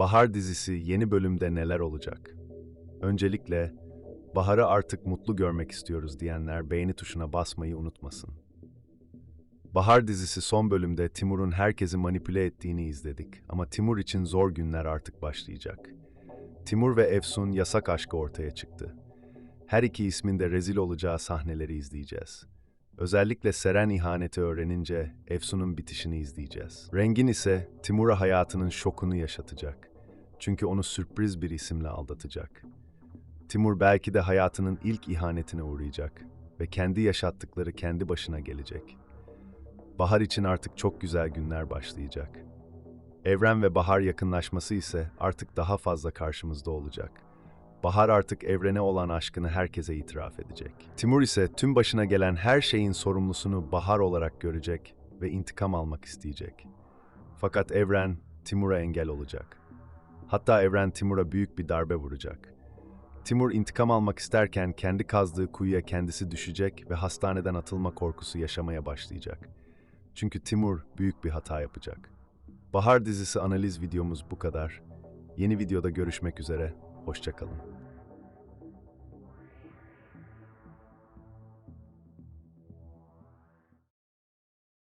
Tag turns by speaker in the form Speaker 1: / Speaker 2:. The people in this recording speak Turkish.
Speaker 1: Bahar dizisi yeni bölümde neler olacak? Öncelikle Bahar'ı artık mutlu görmek istiyoruz diyenler beğeni tuşuna basmayı unutmasın. Bahar dizisi son bölümde Timur'un herkesi manipüle ettiğini izledik ama Timur için zor günler artık başlayacak. Timur ve Efsun yasak aşkı ortaya çıktı. Her iki ismin de rezil olacağı sahneleri izleyeceğiz. Özellikle Seren ihaneti öğrenince Efsun'un bitişini izleyeceğiz. Rengin ise Timur'a hayatının şokunu yaşatacak. Çünkü onu sürpriz bir isimle aldatacak. Timur belki de hayatının ilk ihanetine uğrayacak ve kendi yaşattıkları kendi başına gelecek. Bahar için artık çok güzel günler başlayacak. Evren ve Bahar yakınlaşması ise artık daha fazla karşımızda olacak. Bahar artık evrene olan aşkını herkese itiraf edecek. Timur ise tüm başına gelen her şeyin sorumlusunu Bahar olarak görecek ve intikam almak isteyecek. Fakat Evren Timur'a engel olacak. Hatta Evren Timur'a büyük bir darbe vuracak. Timur intikam almak isterken kendi kazdığı kuyuya kendisi düşecek ve hastaneden atılma korkusu yaşamaya başlayacak. Çünkü Timur büyük bir hata yapacak. Bahar dizisi analiz videomuz bu kadar. Yeni videoda görüşmek üzere, hoşçakalın.